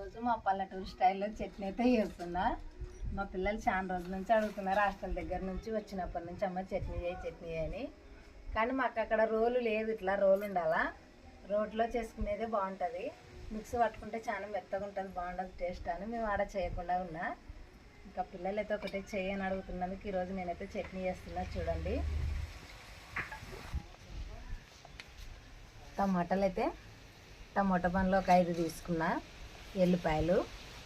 ఈరోజు మా పల్లెటూరు స్టైల్లో చట్నీ అయితే చేస్తున్నా. మా పిల్లలు చాలా రోజుల నుంచి అడుగుతున్నారు హాస్టల్ దగ్గర నుంచి వచ్చినప్పటి నుంచి అమ్మ చట్నీ చేయి చట్నీ అని. కానీ మాకు అక్కడ రోలు లేదు ఇట్లా రోలు ఉండాలా? రోట్లో చేసుకునేదే బాగుంటుంది. మిక్సీ పట్టుకుంటే చాలా మెత్తగా ఉంటుంది బాగుంటుంది టేస్ట్ అని మేము ఆడ చేయకుండా ఉన్నా. ఇంకా పిల్లలు అయితే ఒకటే చేయని అడుగుతున్నందుకు ఈరోజు నేనైతే చట్నీ చేస్తున్నా చూడండి. టమాటాలు అయితే టమాటా పండ్లు ఒక ఐదు తీసుకున్నా. ఎల్లిపాయలు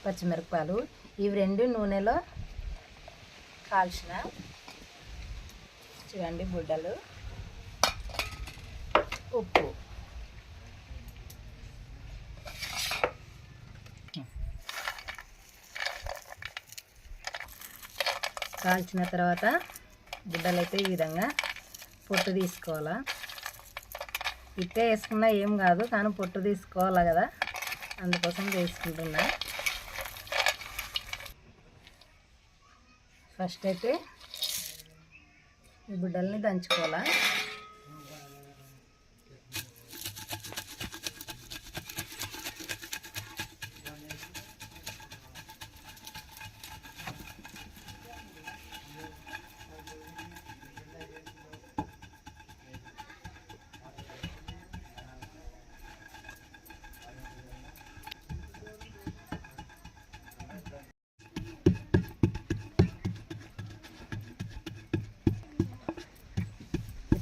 పచ్చిమిరపకాయలు. ఇవి రెండు నూనెలో కాల్చిన చూడండి గుడ్డలు ఉప్పు. కాల్చిన తర్వాత గుడ్డలు అయితే ఈ విధంగా పొట్టు తీసుకోవాలా. ఇట్టే వేసుకున్నా ఏం కాదు కానీ పొట్టు తీసుకోవాలా కదా. అందుకోసం తీసుకుంటున్నా ఫస్ట్ అయితే ఈ బుడ్డల్ని దంచుకోవాలా?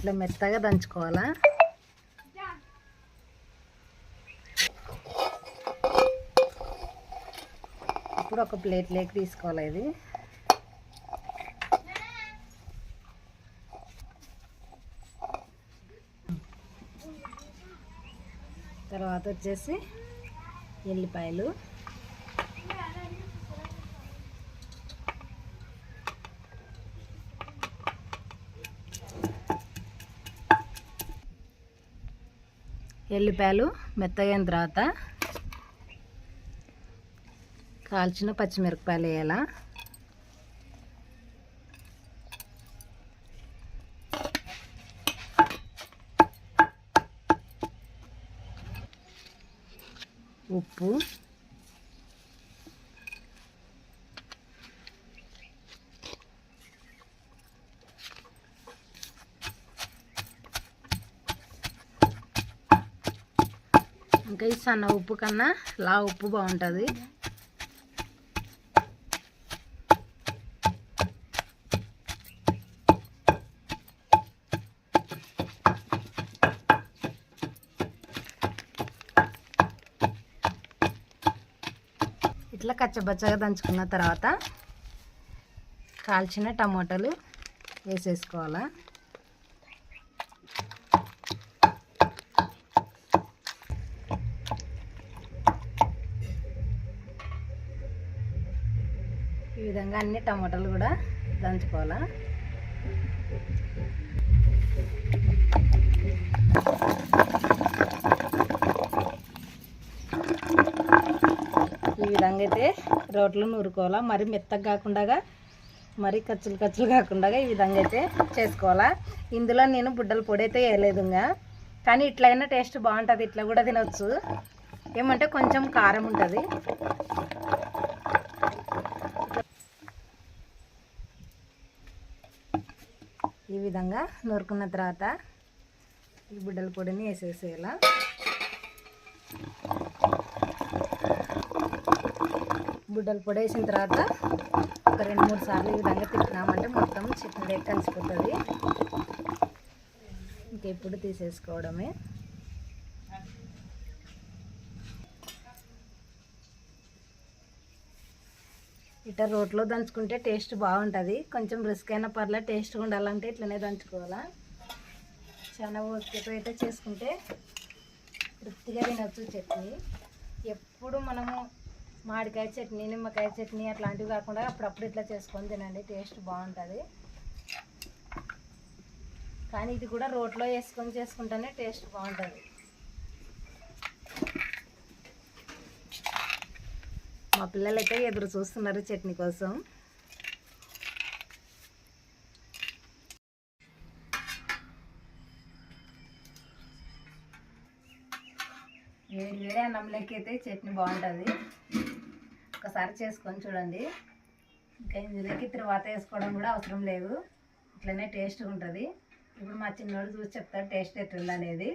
ఇట్లా మెత్తగా దంచుకోవాలా? ఇప్పుడు ఒక ప్లేట్ లేక్ తీసుకోవాలి ఇది? తర్వాత వచ్చేసి ఎల్లిపాయలు. ఎల్లిపాయలు మెత్తగైన తర్వాత కాల్చిన పచ్చిమిరపకాయలు వేయాల. ఉప్పు ఇంకా ఈ సన్న ఉప్పు కన్నా లా ఉప్పు బాగుంటుంది. ఇట్లా కచ్చబచ్చగా దంచుకున్న తర్వాత కాల్చిన టమాటాలు వేసేసుకోవాలా. విధంగా అన్ని టమాటాలు కూడా దంచుకోవాలా. ఈ విధంగా అయితే రోట్లు నూరుకోవాలా. మరి మెత్తగా కాకుండా మరి ఖర్చులు ఖర్చులు కాకుండా ఈ విధంగా అయితే చేసుకోవాలా. ఇందులో నేను బుడ్డల పొడి అయితే వేయలేదు ఇంకా కానీ ఇట్లయినా టేస్ట్ బాగుంటుంది ఇట్లా కూడా తినవచ్చు ఏమంటే కొంచెం కారం ఉంటుంది. విధంగా నూరుకున్న తర్వాత ఈ బుడ్డల పొడిని వేసేసేలా బుడ్డల పొడి వేసిన తర్వాత ఒక రెండు మూడు సార్లు ఈ విధంగా తిప్పినామంటే మొత్తం చట్నీ కలిసిపోతుంది. ఇంకెప్పుడు తీసేసుకోవడమే. ఇట్లా రోట్లో దంచుకుంటే టేస్ట్ బాగుంటుంది. కొంచెం రిస్క్ అయినా పర్లే టేస్ట్గా ఉండాలంటే ఇట్లనే దంచుకోవాలా. చాలా ఓపికతో అయితే చేసుకుంటే తృప్తిగా తినొచ్చు చట్నీ. ఎప్పుడు మనము మామిడికాయ చట్నీ నిమ్మకాయ చట్నీ అట్లాంటివి కాకుండా అప్పుడప్పుడు ఇట్లా చేసుకొని తినండి టేస్ట్ బాగుంటుంది. కానీ ఇది కూడా రోట్లో వేసుకొని చేసుకుంటేనే టేస్ట్ బాగుంటుంది. మా పిల్లలైతే ఎదురు చూస్తున్నారు చట్నీ కోసం. వేడి వేరే అన్నంలో అన్నంలోకి అయితే చట్నీ బాగుంటుంది. ఒకసారి చేసుకొని చూడండి. ఇంకా ఇందులోకి తర్వాత వేసుకోవడం కూడా అవసరం లేదు. ఇట్లనే టేస్ట్గా ఉంటుంది. ఇప్పుడు మా చిన్నోడు చూసి చెప్తాడు టేస్ట్ ఎట్లుంది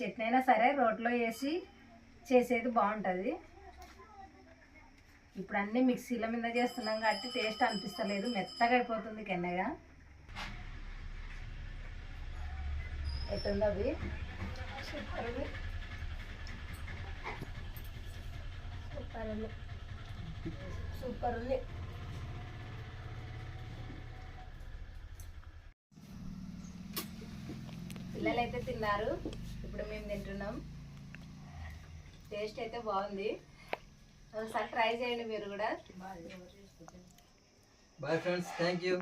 చట్నీ అయినా సరే రోట్లో వేసి చేసేది బాగుంటుంది. ఇప్పుడు అన్నీ మిక్సీల మీద చేస్తున్నాం కాబట్టి టేస్ట్ అనిపిస్తలేదు. మెత్తగా అయిపోతుంది కెన్నగా ఎట్టుంది అవి? సూపర్ ఉంది సూపర్ ఉంది సూపర్ ఉంది పిల్లలు అయితే తిన్నారు. ఇప్పుడు మేము తింటున్నాం. టేస్ట్ అయితే బాగుంది. ఒకసారి ట్రై చేయండి మీరు కూడా. Bye friends thank you